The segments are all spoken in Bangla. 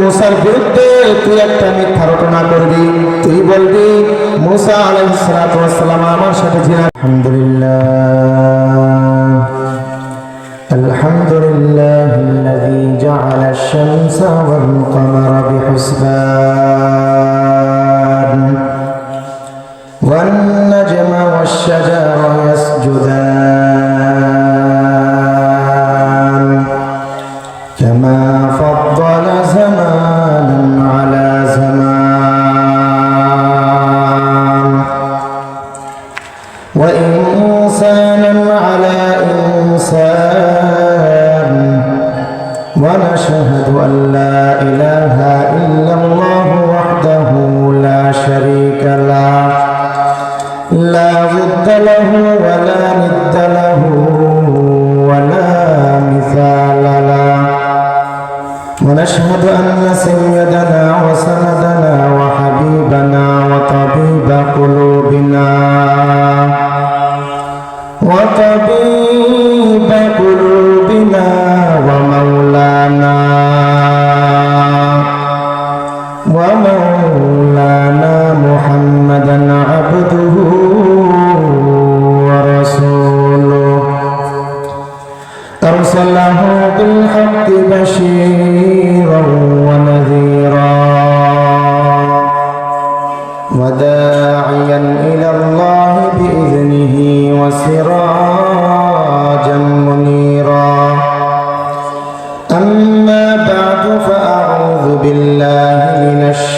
মুসার বিরুদ্ধে তুই একটা মিথ্যা রটনা করবি তুই বলবি মুসা আলাইহিসসালাম আমার সাথে জিনা আলহামদুলিল্লাহ الحمد لله الذي جعل الشمس والقمر بحسبان والنجم والشجر يسجدان وإنسانا على إنسان ونشهد أن لا إله 나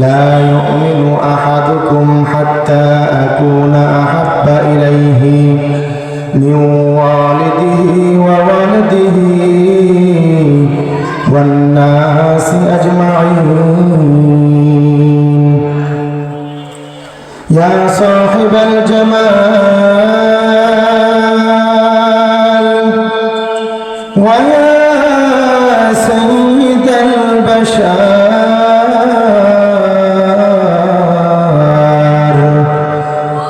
لا يؤمن أحدكم حتى أكون أحب إليه من والده وولده والناس أجمعين. يا صاحب الجمال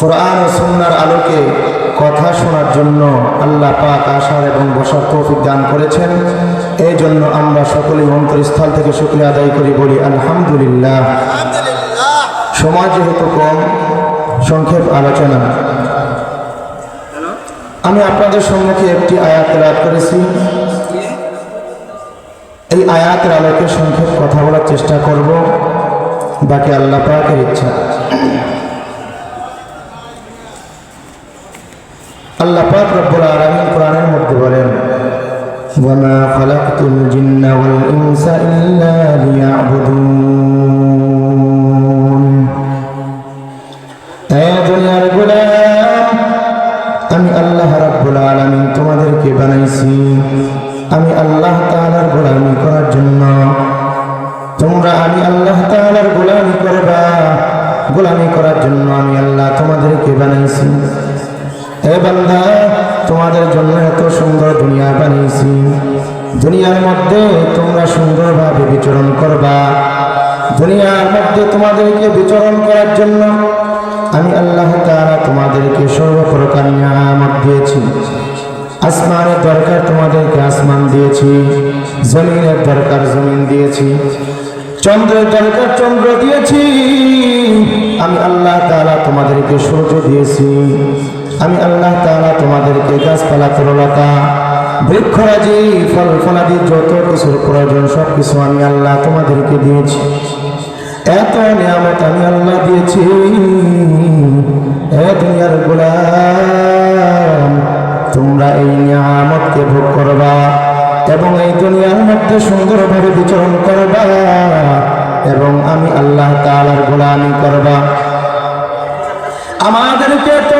কোরআন ও সুন্নার আলোকে কথা শোনার জন্য আল্লাহ পাক আসার এবং বসার তৌফিক দান করেছেন। এই জন্য আমরা সকলেই অন্তরস্থল থেকে শুক্রিয়া আদায় করি বলি আলহামদুলিল্লাহ। সময় যেহেতু কম সংক্ষেপ আলোচনা। আমি আপনাদের সম্মুখে একটি আয়াত রাত করেছি। এই আয়াতের আলোকে সংক্ষেপ কথা বলার চেষ্টা করব। বাকি আল্লাহ পাকের ইচ্ছা। আল্লাহ পাক রব্বুল আলামিন কোরআনের মধ্যে বলেন খালাকতুল জিন্না ওয়াল ইনসা ইল্লা লিয়াবুদুন। এ দুনিয়ার গোলাম, আমি আল্লাহ রাব্বুল আলামিন তোমাদেরকে বানাইছি। আমি আল্লাহ তাআলার গোলামি করার জন্য। তোমরা আমি আল্লাহ তাআলার গোলামি করবা। গোলামি করার জন্য আমি আল্লাহ তোমাদেরকে বানাইছি। হে বান্দা, তোমাদের জন্য এত সুন্দর দুনিয়া বানিয়েছি। দুনিয়ার মধ্যে তোমরা সুন্দরভাবে বিচরণ করবা। দুনিয়ার মধ্যে তোমাদেরকে বিচরণ করার জন্য আমি আল্লাহ তারা তোমাদেরকে সর্বপ্রকার নিয়ামত দিয়েছি। আসমানের দরকার তোমাদেরকে আসমান দিয়েছি, জমিনের দরকার জমিন দিয়েছি, চন্দ্রের দরকার চন্দ্র দিয়েছি। আমি আল্লাহ তাআলা তোমাদেরকে সূর্য দিয়েছি। আমি আল্লাহ তাআলা তোমাদেরকে গাছপালা তরলতা বৃক্ষরাজি ফল ফলাদি যত কিছুর প্রয়োজন সব কিছু আমি আল্লাহ তোমাদেরকে দিয়েছি। এত নিয়ামত আমি আল্লাহ দিয়েছি। এ দুনিয়ার গোলাম, তোমরা এই নিয়ামতকে ভোগ করবা এবং এই দুনিয়ার মধ্যে সুন্দরভাবে বিচরণ করবা এবং আমি আল্লাহ তাআলার গোলামি করবা। আমাদেরকে তো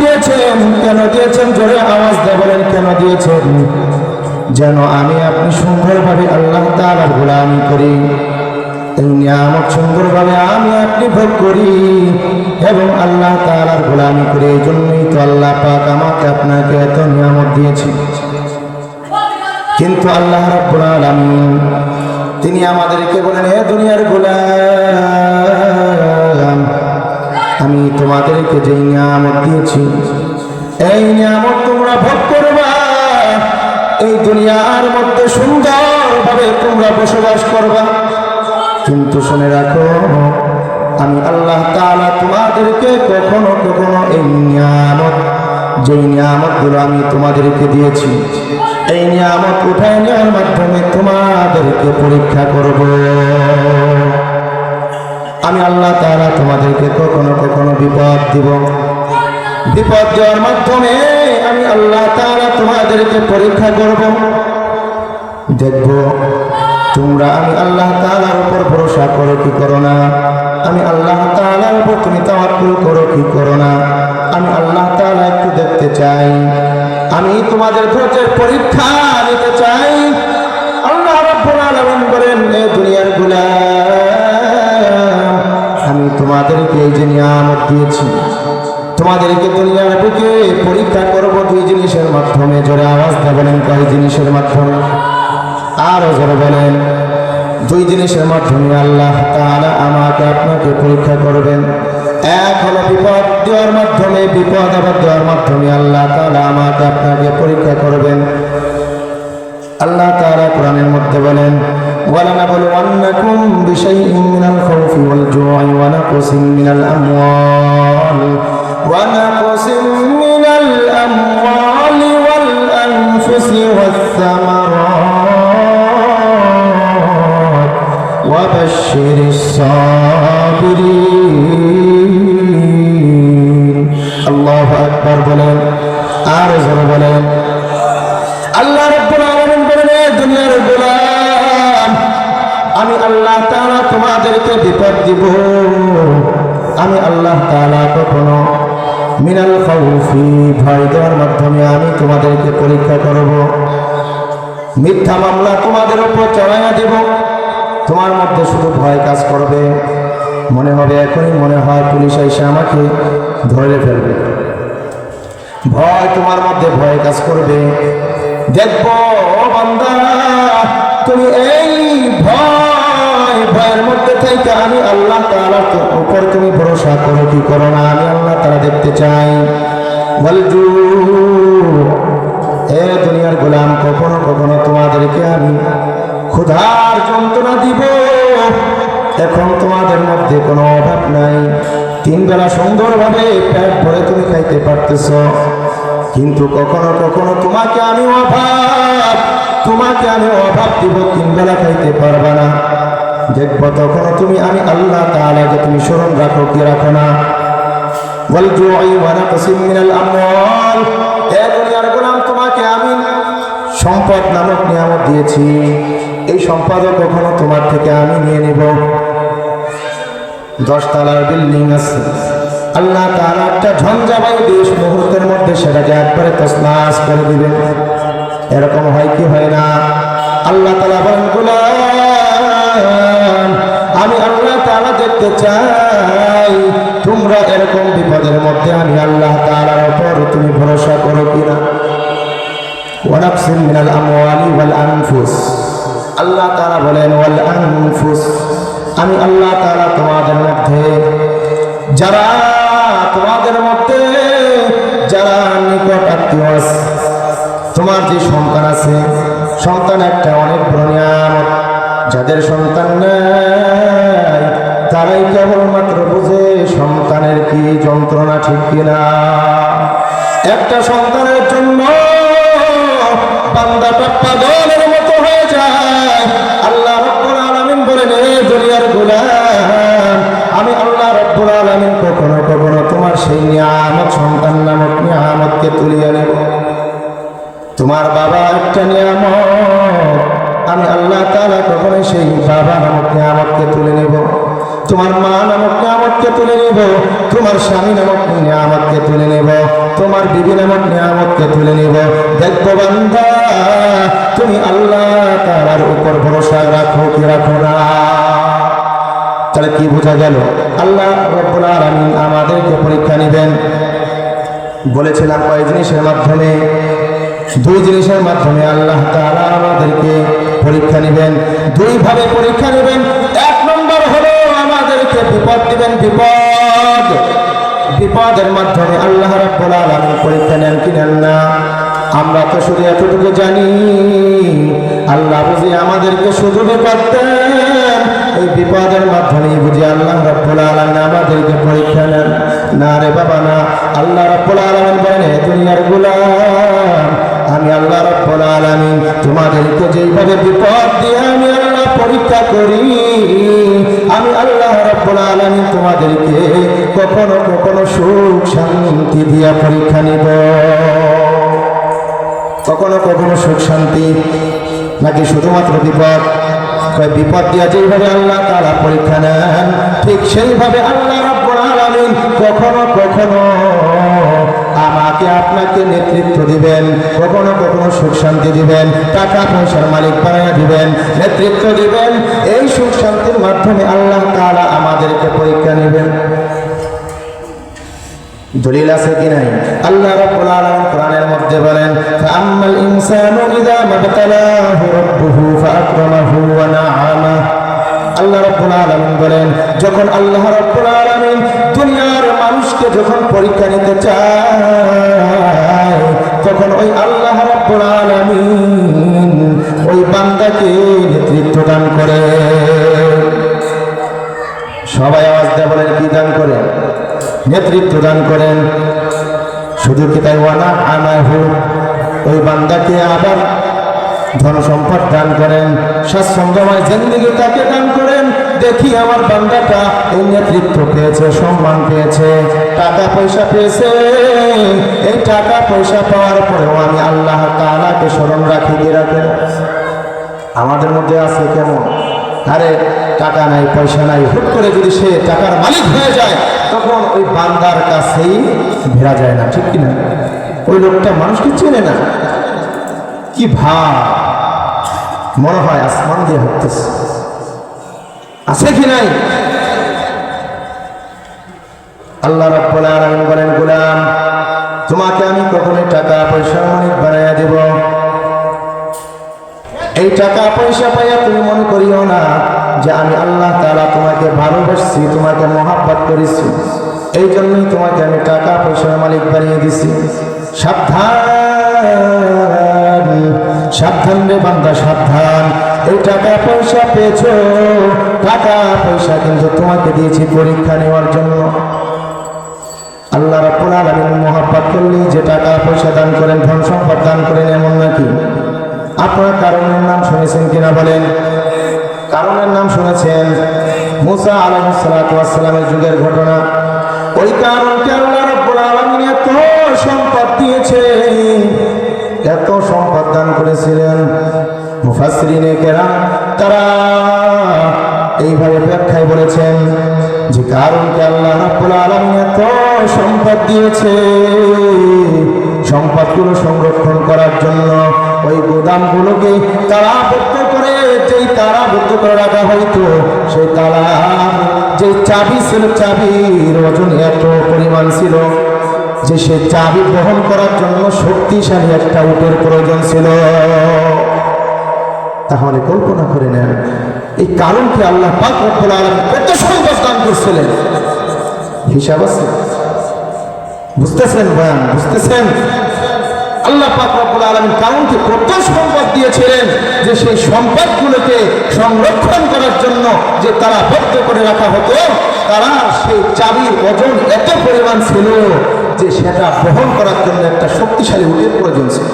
দিয়েছেন? কেন দিয়েছেন? জোরে আওয়াজ দিয়ে কেন দিয়েছেন? যেন আমি আপনি সুন্দরভাবে আল্লাহ তাআলার গোলামি করি। এই নিয়ামত সুন্দরভাবে আমি আপনি ভোগ করি এবং আল্লাহ তাআলার গোলামি করি। এই জন্যই তো আল্লাহ পাক আমাকে আপনাকে এত নিয়ামত দিয়েছি কিন্তু আল্লাহ রাব্বুল আলামিন, তিনি আমাদেরকে বলেন, হে দুনিয়ার গোলাম আমি তোমাদেরকে যে নিয়ামত দিয়েছি, এই নিয়ামত তোমরা ভোগ করবা। এই দুনিয়ার মধ্যে সুন্দরভাবে তোমরা বসবাস করবা। কিন্তু শুনে রাখো, আমি আল্লাহ তাআলা তোমাদেরকে কখনো কখনো এই নিয়ামত, যেই নিয়ামতগুলো আমি তোমাদেরকে দিয়েছি, এই নিয়ামত উঠায় নেওয়ার মাধ্যমে তোমাদেরকে পরীক্ষা করব। আমি আল্লাহ তাআলা তোমাদেরকে কখনো কখনো বিপদ দিব। বিপদ দেওয়ার মাধ্যমে আমি আল্লাহ তাআলা তোমাদেরকে পরীক্ষা করব। দেখব তোমরা আমি আল্লাহ তাআলার উপর ভরসা করো কি করো না? আমি আল্লাহ তাআলার উপর তুমি তাওয়াক্কুল করো কি করো না? আমি আল্লাহ তাআলা একটু দেখতে চাই। আমি তোমাদের ধৈর্যের পরীক্ষা নিতে চাই। আল্লাহ রাব্বুল আলামিন বলেন, এ দুনিয়ার গোলাম তোমাদেরকে এই যে নিয়ামত দিয়েছি, তোমাদেরকে দুনিয়ার বুকে পরীক্ষা করব দুই জিনিসের মাধ্যমে, জোরে আওয়াজ দিয়ে বলেন কয় জিনিসের মাধ্যমে? আরও জোরে বলেন, দুই জিনিসের মাধ্যমে আল্লাহ তাআলা আমাকে আপনাকে পরীক্ষা করবেন। এক হলো বিপদ দেওয়ার মাধ্যমে, বিপদ আবার দেওয়ার মাধ্যমে আল্লাহ তাআলা আমাকে আপনাকে পরীক্ষা করবেন। আল্লাহ তাআলা কোরআনের মধ্যে বলেন ولنبلونكم بشيء من الخوف والجوع ونقص من الأموال ونقص من الأموال والأنفس والثمرات وبشر الصابرين الله أكبر بلين أعرض بلين الله رب العالمين بلين الدنيا رب العالمين আমি আল্লাহ তাআলা তোমাদেরকে বিপদ দিব। আমি আল্লাহ তাআলা কখনো মিনাল খাউফি, ভয় দেওয়ার মাধ্যমে আমি তোমাদেরকে পরীক্ষা করব। মিথ্যা মামলা তোমাদের উপর চড়াইয়া দেব। তোমার মধ্যে শুধু ভয় কাজ করবে। মনে হবে এখনই মনে হয় পুলিশ এসে আমাকে ধরে ফেলবে। ভয় তোমার মধ্যে ভয় কাজ করবে। দেখব বান্দা, তুমি আল্লাহ তাআলার তো- উপর তুমি ভরসা করো, কি করো না? আমি আল্লাহ তাআলা দেখতে চাই। বলজু এ দুনিয়ার গোলাম, কখনো কখনো তোমাদেরকে আমি ক্ষুধার যন্ত্রণা দিব। এখন তোমাদের মধ্যে কোনো অভাব নাই। তিন বেলা সুন্দরভাবে পেট ভরে তুমি খাইতে পারতেছ। কিন্তু কখনো কখনো তোমাকে আমি অভাব, তোমাকে আমি অভাব দিব, তিন বেলা খাইতে পারবা না। দেখব তখনও তুমি আমি আল্লাহ তালাকে তুমি স্মরণ রাখো, কি রাখো না? সম্পদ নামক দিয়েছি। এই কখনো তোমার থেকে আমি নিয়ে দশতলার বিল্ডিং আল্লাহ একটা মুহূর্তের মধ্যে সেটাকে একবারে তসনাস করে দিবেন। এরকম হয় কি হয় না? আল্লাহ তালা বলেনগুলা আমি আল্লাহ তারা দেখতে চাই। তোমরা এরকম বিপদের মধ্যে আমি আল্লাহ তারার উপর তুমি ভরসা করো কিনা? আল্লাহ তারা বলেন আমি আল্লাহ তারা তোমাদের মধ্যে, যারা তোমাদের মধ্যে, যারা নিকট আত্মীয় তোমার যে সন্তান আছে, সন্তান একটা অনেক বড় নিয়ামত। যাদের সন্তান নেয় তারাই কেবলমাত্র বুঝে সন্তানের কি যন্ত্রণা, ঠিক কিনা? একটা সন্তানের জন্য বান্দা নেব, তোমার স্বামী নামক নিয়ামতকে তুলে নেব, তোমার বিবি নামক নিয়ামতকে তুলে নেব। দেখব বান্দা তুমি আল্লাহ তার উপর ভরসা রাখো কি রাখো না। তাহলে কি বোঝা গেল? আল্লাহ রব্বুল আলামিন আমাদেরকে পরীক্ষা নেবেন। বলেছিলাম কয় জিনিসের মাধ্যমে? দুই জিনিসের মাধ্যমে আল্লাহ তাআলা আমাদেরকে পরীক্ষা নেবেন। দুই ভাবে পরীক্ষা নেবেন। এক নম্বর হলো আমাদেরকে বিপদ দিবেন, বিপদ। বিপদের মাধ্যমে আল্লাহ রাব্বুল আলামিন পরীক্ষা নেন, কি নেন না? আমরা তো শুধু এতটুকু জানি, আল্লাহ বুঝি আমাদেরকে শুধু বিপদ দেন, এই বিপদের মাধ্যমে বুঝি আল্লাহ রাব্বুল আলামিন আমাদেরকে পরীক্ষা নেন। না রে বাবা, না। আল্লাহ রাব্বুল আলামিন বলেন হে দুনিয়ার গোলাম, আমি আল্লাহ রাব্বুল আলামিন তোমাদেরকে যেইভাবে বিপদ দিয়ে আমি আল্লাহ পরীক্ষা করি, আমি আল্লাহ রাব্বুল আলামিন তোমাদেরকে কখনো কখনো সুখ শান্তি দিয়া পরীক্ষা নিব। কখনো কখনো সুখ শান্তি নাকি শুধুমাত্র বিপদ? বিপদ দিয়া যেইভাবে আল্লাহ তারা পরীক্ষা নেন, ঠিক সেইভাবে আল্লাহ রাব্বুল আলামিন কখনো কখনো আমাকে আপনাকে নেতৃত্ব দিবেন, কখনো কখনো সুখ শান্তি দিবেন, টাকা পয়সার মালিক বানায় দিবেন, নেতৃত্ব দিবেন। এই সুখ শান্তির মাধ্যমে আল্লাহ তাআলা আমাদেরকে পরীক্ষা নেবেন। দলিল আছে কি নাই? আল্লাহ রাব্বুল আলামিন কোরআনের মধ্যে বলেন, ফাআম্মাল ইনসানু ইযা মাবতালাহু রাব্বুহু ফাআকরামাহু ওয়া না'আমা আল্লাহ রাব্বুল আলামিন বলেন, যখন আল্লাহ রাব্বুল আলামিন দুনিয়ার মানুষকে যখন পরীক্ষা নিতে চায়, তখন ওই আল্লাহ ওই বান্দাকে নেতৃত্ব দান করে। সবাই আওয়াজ দিয়ে বলেন, কি দান করেন? নেতৃত্ব দান করেন। শুধু কি তাই ওয়ানা আনাহু, ওই বান্দাকে আবার ধন সম্পদ দান করেন। স্বাচ্ছন্দ্যময় জিন্দিগি তাকে দান করেন দেখি আমার বান্দাটা এই নেতৃত্ব পেয়েছে, সম্মান পেয়েছে। টাকা পয়সা পেয়েছে। এই টাকা পয়সা পাওয়ার পরেও আমি আল্লাহ তাআলাকে স্মরণ রাখি রাখে আমাদের মধ্যে আছে কেমন আরে, টাকা নাই, পয়সা নাই। হুট করে যদি সে টাকার মালিক হয়ে যায়, তখন ওই বান্দার কাছেই ভেড়া যায় না, ঠিক কিনা? ওই লোকটা মানুষকে চেনে না। কি ভাব? মনে হয় আসমান দিয়ে হাঁটতেছে। আছে কি নাই? আল্লাহ রাব্বুল আলামিন বলেন, গোলাম, তোমাকে আমি কখনোই টাকা পয়সা অনেক বানাইয়া দেব এই টাকা পয়সা পাইয়া তুমি মনে করিও না যে আমি আল্লাহ তাআলা তোমাকে ভালোবাসছি, তোমাকে মহাব্বত করেছি। এই জন্যই তোমাকে আমি টাকা পয়সার মালিক বানিয়ে দিছি। সাবধান সাবধান রে বান্দা, সাবধান। এই টাকা পয়সা পেয়েছ। টাকা পয়সা কিন্তু তোমাকে দিয়েছি পরীক্ষা নেওয়ার জন্য। আল্লাহ রাব্বুল আলামিন মহাব্বত যে টাকা পয়সা দান করেন, ধন সম্পদ দান করেন এমন নাকি আপনার কারণের নাম শুনেছেন কিনা বলেন? কারণের নাম শুনেছেন। মুসা আলাইহিসসালামের যুগের ঘটনা। ওই কারণকে আল্লাহ রাব্বুল আলামিন এত সম্পদ দিয়েছে এত সম্পদ দান করেছিলেন। মুফাসসিরিনে কেরাম, তারা এইভাবে ব্যাখ্যায় বলেছেন যে কারণকে আল্লাহ রাব্বুল আলামিন এত সম্পদ দিয়েছে। সম্পদগুলো সংরক্ষণ করার জন্য ওই গোদামগুলোকে তালাবদ্ধ করে, যেই তারা তালাবদ্ধ করে রাখা হইতো সেই তালা যে চাবি ছিল, চাবির ওজন এত পরিমাণ ছিল, যে সে চাবি বহন করার জন্য শক্তিশালী একটা উটের প্রয়োজন ছিল। তাহলে কল্পনা করে নেন, এই কারণকে আল্লাহ পাক কত সম্পদ দান করছিলেন। হিসাব আছে? বুঝতেছেন বয়ান? বুঝতেছেন? আল্লাহ পাক কারণকে কত সম্পদ দিয়েছিলেন যে সেই সম্পদগুলোকে সংরক্ষণ করার জন্য যে তারা বদ্ধ করে রাখা হতো, তারা সেই চাবির ওজন এত পরিমাণ ছিল যে সেটা বহন করার জন্য একটা শক্তিশালী উটের প্রয়োজন ছিল।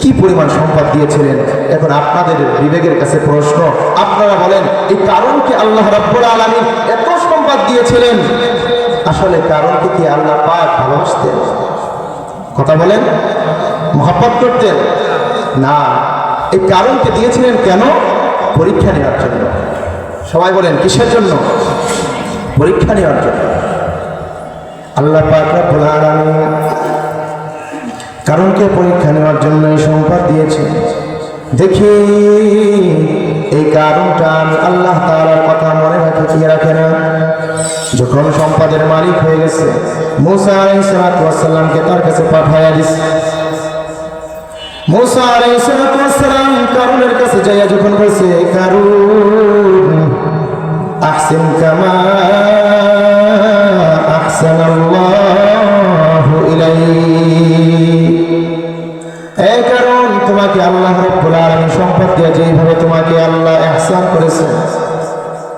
কি পরিমাণ সম্পদ দিয়েছিলেন? এখন আপনাদের বিবেকের কাছে প্রশ্ন, আপনারা বলেন, এই কারণকে আল্লাহ রাব্বুল আলামিন এত সম্পদ দিয়েছিলেন? আসলে কারণকে কি আল্লাহ পাক ভালোবাসতেন? কথা বলেন, মহাব্বত করতেন? না, এই কারণকে দিয়েছিলেন কেন? পরীক্ষা নেওয়ার জন্য। সবাই বলেন, কিসের জন্য? পরীক্ষা নেওয়ার জন্য। আল্লাহ পাক রব্বুল আলামিন কারণকে পরীক্ষা নেওয়ার জন্য এই সম্পদ দিয়েছে। দেখি এই কারণটা আমি আল্লাহ তাআলার কথা মনে রাখে কি রাখে না। যখন সম্পদের মালিক হয়ে গেছে, মুসা আলাইহিস সালামকে তার কাছে পাঠাইয়া দিছে। মুসা আলাইহিস সালাম কারুনের কাছে যাইয়া যখন বলছে কারুন, আহসিন কামা আহসান আল্লাহু এই কারণ তোমাকে আল্লাহ রব্বুল আলামিন সম্পদ দিয়ে যেইভাবে তোমাকে আল্লাহ ইহসান করেছে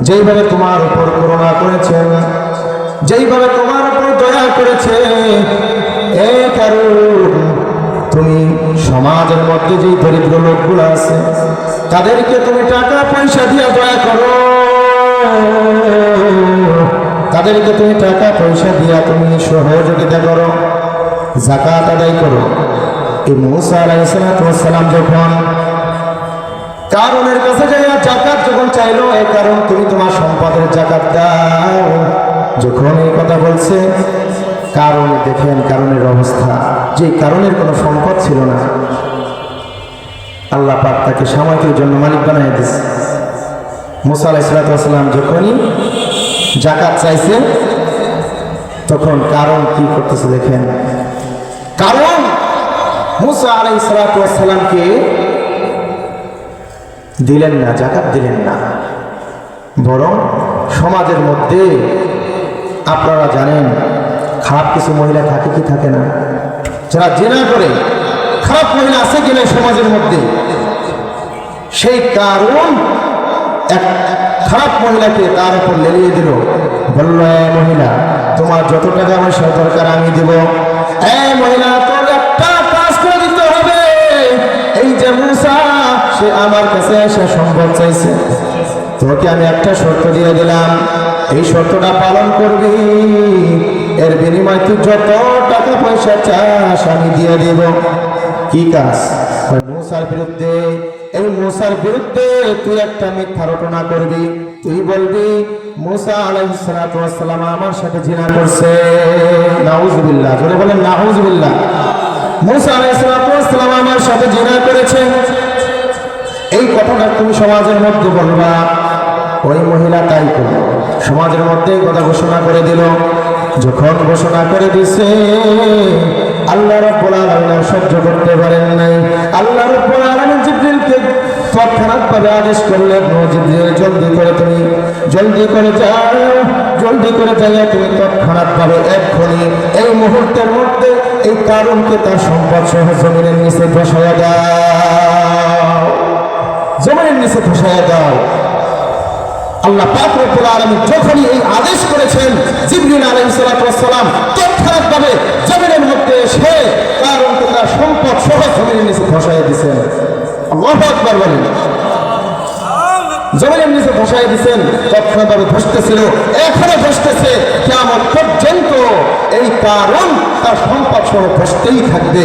যেইভাবে তোমার উপর করুণা করেছেন, যেইভাবে তোমার উপর দয়া করেছে এই কারণ তুমি সমাজের মধ্যে যেই দরিদ্র লোকগুলো আছে, তাদেরকে তুমি টাকা পয়সা দিয়ে দয়া করো। তাদেরকে তুমি টাকা পয়সা দিয়া তুমি সহযোগিতা করো জাকাত আদায় করো। আল্লাহ তাকে সাময়িকের জন্য মালিক বানাই দিছে মুসা আলাইসালাম যখনই জাকাত চাইছে, তখন কারণ কি করতেছে দেখেন। কারণ মুসা আলাই সালাতামকে দিলেন না, জাকাত দিলেন না। বরং সমাজের মধ্যে আপনারা জানেন, খারাপ কিছু মহিলা থাকে কি থাকে না? যারা জেনা করে, খারাপ মহিলা আছে কিনা সমাজের মধ্যে? সেই কারণ এক খারাপ মহিলাকে তার উপর লেলিয়ে দিল। বলল মহিলা, তোমার যত টাকা পয়সা দরকার আমি দেব। এ মহিলা তোর সে আমার কাছে এসে সম্ভব চাইছে। তোকে আমি একটা শর্ত দিয়ে দিলাম। এই শর্তটা পালন করবি। এর বিনিময়ে তুই যত টাকা পয়সা চাস, আমি দিয়ে দেব। কি কাজ? মূসার বিরুদ্ধে, এই মূসার বিরুদ্ধে তুই একটা মিথ্যা রটনা করবি। তুই বলবি, মুসা আলাইহিস সালাতু ওয়াস সালাম আমার সাথে জিনা করছে। নাউজুবিল্লাহ, জোরে বলেন নাউজুবিল্লাহ। মুসা আলাইহিস সালাতু ওয়াস সালাম আমার সাথে জিনা করেছে। এই কথাটা তুমি সমাজের মধ্যে বলবা ওই মহিলা তাই করল। সমাজের মধ্যে কথা ঘোষণা করে দিল। যখন ঘোষণা করে দিছে, আল্লাহ রব্বুল আলামিন সহ্য করতে পারেন নাই। আল্লাহ রব্বুল আলামিন জিবরিলকে তৎক্ষণাৎ ভাবে আদেশ করলেন জিবরিল, জলদি করে তুমি, জলদি করে যাও, জলদি করে যাইয়া তুমি তৎক্ষণাৎ ভাবে এক্ষুনি এই মুহূর্তের মধ্যে এই কারণকে তার সম্পদ সহ জমিনের নিচে বসাইয়া দাও। জমিনের নিচে ধসাইয়া দাও আল্লাহ পাক রব্বুল আলামিন যখনই এই আদেশ করেছেন, জিবরিল আলাইহিস সালাম তৎক্ষণাৎভাবে জমিনের মধ্যে এসে তার সম্পদ সহ জমিনের নিচে ধসাইয়া দিয়েছেন আল্লাহু আকবার বলেন। জমিনের নিচে ধসাই দিয়েছেন তৎক্ষণাৎভাবে ধসতেছিল এখনও ধসতেছে কেমন পর্যন্ত এই কারণ তার সম্পদ সহ ধসতেই থাকবে।